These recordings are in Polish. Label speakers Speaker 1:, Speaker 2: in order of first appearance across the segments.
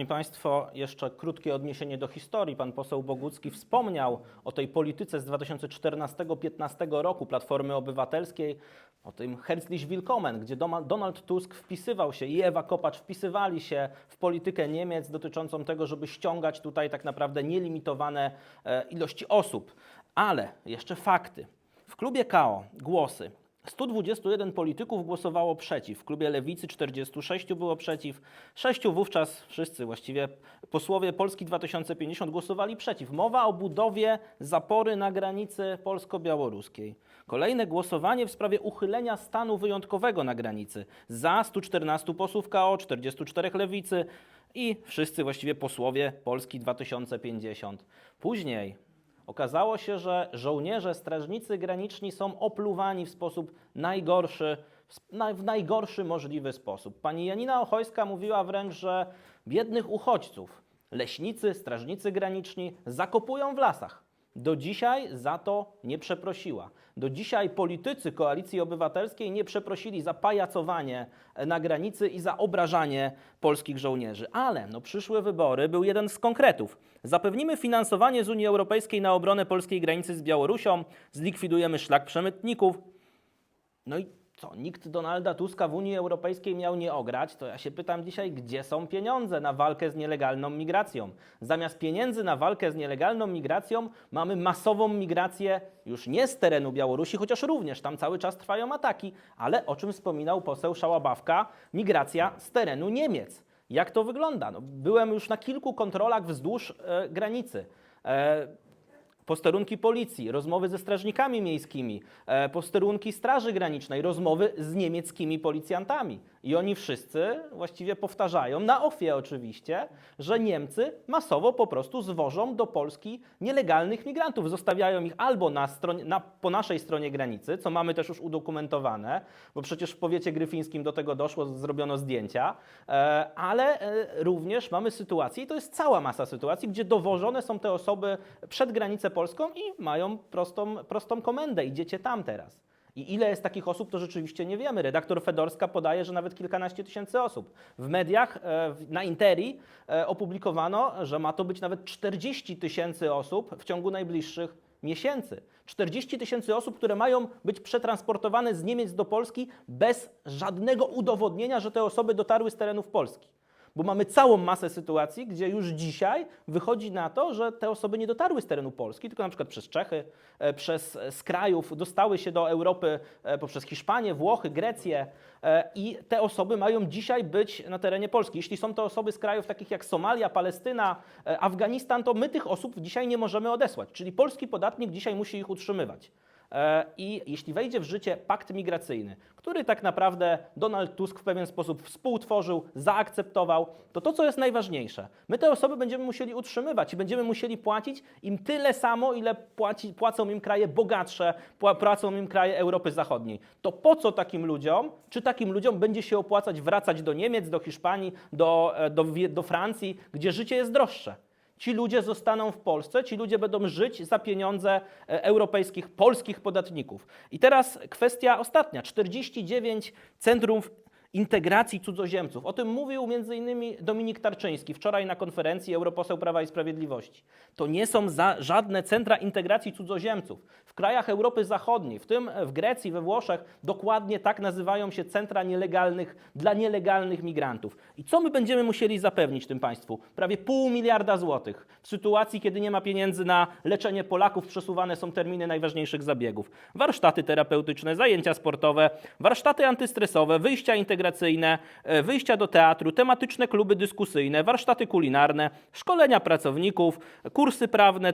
Speaker 1: Szanowni Państwo, jeszcze krótkie odniesienie do historii. Pan poseł Bogucki wspomniał o tej polityce z 2014-15 roku Platformy Obywatelskiej, o tym Herzlich Willkommen, gdzie Donald Tusk wpisywał się i Ewa Kopacz wpisywali się w politykę Niemiec dotyczącą tego, żeby ściągać tutaj tak naprawdę nielimitowane e, ilości osób. Ale jeszcze fakty. W klubie KO głosy 121 polityków głosowało przeciw. W klubie Lewicy 46 było przeciw. Sześciu wówczas wszyscy właściwie posłowie Polski 2050 głosowali przeciw. Mowa o budowie zapory na granicy polsko-białoruskiej. Kolejne głosowanie w sprawie uchylenia stanu wyjątkowego na granicy. Za 114 posłów KO, 44 Lewicy i wszyscy właściwie posłowie Polski 2050. Później Okazało się, że żołnierze, strażnicy graniczni są opluwani w sposób najgorszy, w najgorszy możliwy sposób. Pani Janina Ochojska mówiła wręcz, że biednych uchodźców leśnicy, strażnicy graniczni zakopują w lasach. Do dzisiaj za to nie przeprosiła. Do dzisiaj politycy Koalicji Obywatelskiej nie przeprosili za pajacowanie na granicy i za obrażanie polskich żołnierzy. Ale no, przyszłe wybory był jeden z konkretów. Zapewnimy finansowanie z Unii Europejskiej na obronę polskiej granicy z Białorusią, zlikwidujemy szlak przemytników. No i co, nikt Donalda Tuska w Unii Europejskiej miał nie ograć, to ja się pytam dzisiaj, gdzie są pieniądze na walkę z nielegalną migracją? Zamiast pieniędzy na walkę z nielegalną migracją mamy masową migrację już nie z terenu Białorusi, chociaż również tam cały czas trwają ataki, ale o czym wspominał poseł Szałabawka, migracja z terenu Niemiec. Jak to wygląda? No, byłem już na kilku kontrolach wzdłuż e, granicy. E, posterunki policji, rozmowy ze strażnikami miejskimi, e, posterunki Straży Granicznej, rozmowy z niemieckimi policjantami. I oni wszyscy właściwie powtarzają, na ofie oczywiście, że Niemcy masowo po prostu zwożą do Polski nielegalnych migrantów. Zostawiają ich albo na stronie, na, po naszej stronie granicy, co mamy też już udokumentowane, bo przecież w powiecie gryfińskim do tego doszło, zrobiono zdjęcia, e, ale e, również mamy sytuację, i to jest cała masa sytuacji, gdzie dowożone są te osoby przed granicę polską i mają prostą, prostą komendę, idziecie tam teraz. I ile jest takich osób, to rzeczywiście nie wiemy. Redaktor Fedorska podaje, że nawet kilkanaście tysięcy osób. W mediach e, na Interi e, opublikowano, że ma to być nawet 40 tysięcy osób w ciągu najbliższych miesięcy. 40 tysięcy osób, które mają być przetransportowane z Niemiec do Polski bez żadnego udowodnienia, że te osoby dotarły z terenów Polski. Bo mamy całą masę sytuacji, gdzie już dzisiaj wychodzi na to, że te osoby nie dotarły z terenu Polski, tylko na przykład przez Czechy, e, przez e, z krajów, dostały się do Europy e, poprzez Hiszpanię, Włochy, Grecję i te osoby mają dzisiaj być na terenie Polski. Jeśli są to osoby z krajów takich jak Somalia, Palestyna, Afganistan, to my tych osób dzisiaj nie możemy odesłać, czyli polski podatnik dzisiaj musi ich utrzymywać. E, I jeśli wejdzie w życie pakt migracyjny, który tak naprawdę Donald Tusk w pewien sposób współtworzył, zaakceptował, to to, co jest najważniejsze, my te osoby będziemy musieli utrzymywać i będziemy musieli płacić im tyle samo, ile płaci, płacą im kraje bogatsze, pła- płacą im kraje Europy Zachodniej. To po co takim ludziom, czy takim ludziom będzie się opłacać wracać do Niemiec, do Hiszpanii, do, e, do, do Francji, gdzie życie jest droższe? Ci ludzie zostaną w Polsce, ci ludzie będą żyć za pieniądze e, europejskich, polskich podatników. I teraz kwestia ostatnia. 49 centrów integracji cudzoziemców. O tym mówił m.in. Dominik Tarczyński wczoraj na konferencji Europoseł Prawa i Sprawiedliwości. To nie są żadne centra integracji cudzoziemców. W krajach Europy Zachodniej, w tym w Grecji, we Włoszech, dokładnie tak nazywają się centra nielegalnych dla nielegalnych migrantów. I co my będziemy musieli zapewnić tym państwu? Prawie pół miliarda złotych. W sytuacji, kiedy nie ma pieniędzy na leczenie Polaków, przesuwane są terminy najważniejszych zabiegów. Warsztaty terapeutyczne, zajęcia sportowe, warsztaty antystresowe, wyjścia integracyjne, e, wyjścia do teatru, tematyczne kluby dyskusyjne, warsztaty kulinarne, szkolenia pracowników, kursy prawne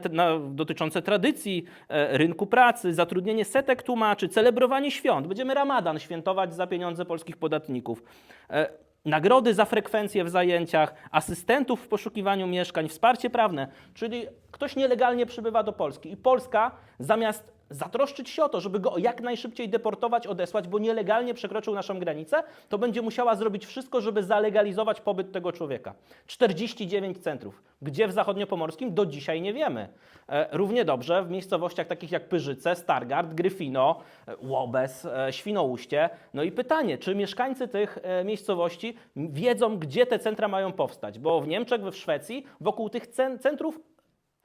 Speaker 1: dotyczące tradycji, e, rynku pracy, zatrudnienie setek tłumaczy, celebrowanie świąt. Będziemy ramadan świętować za pieniądze polskich podatników. E, Nagrody za frekwencję w zajęciach, asystentów w poszukiwaniu mieszkań, wsparcie prawne, czyli ktoś nielegalnie przybywa do Polski i Polska zamiast zatroszczyć się o to, żeby go jak najszybciej deportować, odesłać, bo nielegalnie przekroczył naszą granicę, to będzie musiała zrobić wszystko, żeby zalegalizować pobyt tego człowieka. 49 centrów. Gdzie w zachodniopomorskim? Do dzisiaj nie wiemy. E, Równie dobrze w miejscowościach takich jak Pyrzyce, Stargard, Gryfino, e, Łobez, e, Świnoujście. No i pytanie, czy mieszkańcy tych miejscowości wiedzą, gdzie te centra mają powstać? Bo w Niemczech, w Szwecji wokół tych cen- centrów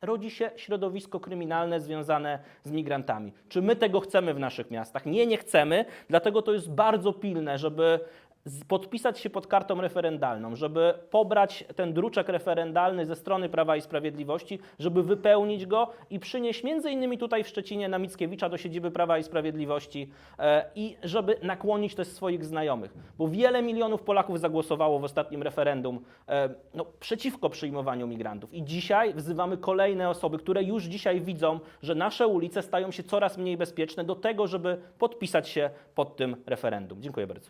Speaker 1: rodzi się środowisko kryminalne związane z migrantami. Czy my tego chcemy w naszych miastach? Nie, nie chcemy, dlatego to jest bardzo pilne, żeby podpisać się pod kartą referendalną, żeby pobrać ten druczek referendalny ze strony Prawa i Sprawiedliwości, żeby wypełnić go i przynieść między innymi tutaj w Szczecinie na Mickiewicza do siedziby Prawa i Sprawiedliwości e, i żeby nakłonić też swoich znajomych, bo wiele milionów Polaków zagłosowało w ostatnim referendum e, no, przeciwko przyjmowaniu migrantów i dzisiaj wzywamy kolejne osoby, które już dzisiaj widzą, że nasze ulice stają się coraz mniej bezpieczne do tego, żeby podpisać się pod tym referendum. Dziękuję bardzo.